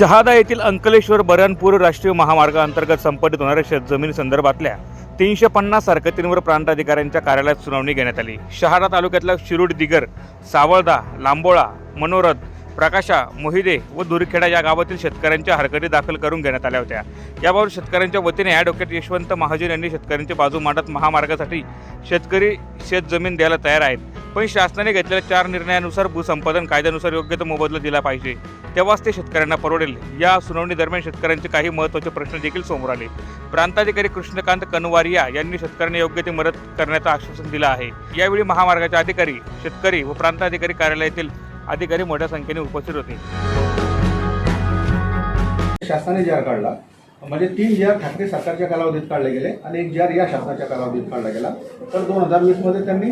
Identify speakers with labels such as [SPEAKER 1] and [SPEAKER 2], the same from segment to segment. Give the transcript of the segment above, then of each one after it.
[SPEAKER 1] शहादा येथील अंकलेश्वर बरणपूर राष्ट्रीय महामार्गाअंतर्गत संपादित होणाऱ्या शेतजमीन संदर्भातल्या तीनशे पन्नास हरकतींवर प्रांताधिकाऱ्यांच्या कार्यालयात सुनावणी घेण्यात आली. शहादा तालुक्यातल्या शिरूड दिगर सावळदा लांबोळा मनोरथ प्रकाशा मोहिदे व दुरखेडा या गावातील शेतकऱ्यांच्या हरकती दाखल करून घेण्यात आल्या होत्या. याबाबत शेतकऱ्यांच्या वतीने ॲडव्होकेट यशवंत महाजन यांनी शेतकऱ्यांची बाजू मांडत महामार्गासाठी शेतकरी शेतजमीन द्यायला तयार आहेत. पण शासनाने घेतलेल्या चार निर्णयानुसार भूसंपादन कायद्यानुसार योग्य तो मोबदला दिला पाहिजे. तेव्हाच ते शेतकऱ्यांना परवडेल. या सुनावणी दरम्यान शेतकऱ्यांचे काही महत्त्वाचे प्रश्न देखील समोर आले. प्रांताधिकारी कृष्णकांत कनवारिया यांनी शेतकऱ्यांना योग्य ते मदत करण्याचं आश्वासन दिलं आहे. यावेळी महामार्गाचे अधिकारी शेतकरी व प्रांताधिकारी कार्यालयातील अधिकारी मोठ्या संख्येने उपस्थित होते.
[SPEAKER 2] शासनाने जी काढला म्हणजे तीन जी आर ठाकरे सरकारच्या कालावधीत काढले गेले आणि एक जी आर या शासनाच्या कालावधीत काढला गेला. तर दोन हजार वीसमध्ये त्यांनी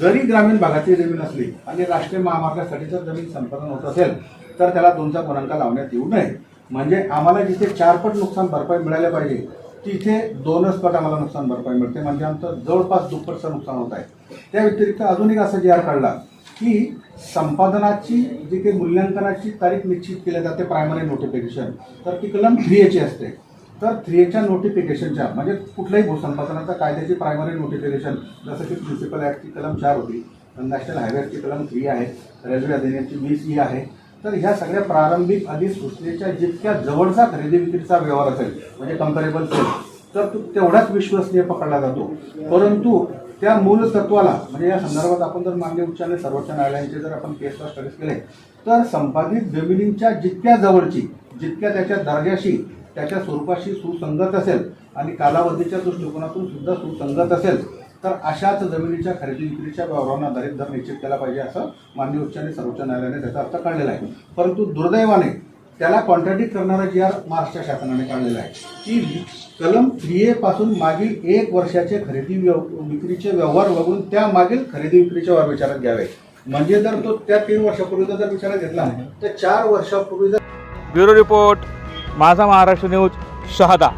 [SPEAKER 2] जरी ग्रामीण भागातली जमीन असली आणि राष्ट्रीय महामार्गासाठी जर जमीन संपादन होत असेल तर त्याला दोनचा गुणांक लावण्यात येऊ नये. म्हणजे आम्हाला जिथे चारपट नुकसान भरपाई मिळायला पाहिजे तिथे दोनच पट आम्हाला नुकसान भरपाई मिळते. म्हणजे आमचं जवळपास दुप्पटचं नुकसान होत आहे. त्या व्यतिरिक्त अजून एक असा जी आर काढला की संपादनाची जी काही मूल्यांकनाची तारीख निश्चित केली जाते प्रायमरी नोटिफिकेशन तर ती कलम थ्री एची असते. तर थ्री एच्या नोटिफिकेशनच्या म्हणजे कुठल्याही भूसंपादनाचा कायद्याची प्रायमरी नोटिफिकेशन जसं की प्रिन्सिपल ॲक्टची कलम चार होती नॅशनल हायवेची कलम थ्री आहे रेल्वे अधिनियमची वीस ई आहे तर ह्या सगळ्या प्रारंभिक अधिसूचनेच्या जितक्या जवळचा खरेदी विक्रीचा व्यवहार असेल म्हणजे कम्पॅरेबल सेल तर तो तेवढाच विश्वसनीय पकडला जातो. परंतु त्या मूल तत्वाला म्हणजे या संदर्भात आपण जर मागे उच्च आणि सर्वोच्च न्यायालयांचे जर आपण केसला स्टडीज केले तर संपादित जमिनींच्या जितक्या जवळची जितक्या त्याच्या दर्जाशी त्याच्या स्वरूपाशी सुसंगत असेल आणि कालावधीच्या दृष्टिकोनातून सुद्धा सुसंगत असेल तर अशाच जमिनीच्या खरेदी विक्रीच्या व्यवहारांना दरित दर निश्चित केला पाहिजे असं मान्य उच्च आणि सर्वोच्च न्यायालयाने त्याचा अर्थ काढलेला आहे. परंतु दुर्दैवाने त्याला कॉन्ट्रॅडिक्ट करणारा जी आर महाराष्ट्र शासनाने काढलेला आहे. की कलम थ्री ए पासून मागील एक वर्षाचे खरेदी व्यव विक्रीचे व्यवहार बघून त्या मागील खरेदी विक्रीचे व्यवहार विचारात घ्यावे. म्हणजे जर तो त्या तीन वर्षापूर्वीचा जर विचारात घेतला तर चार वर्षापूर्वी जर
[SPEAKER 1] ब्युरो रिपोर्ट. माझा महाराष्ट्र न्यूज शहादा.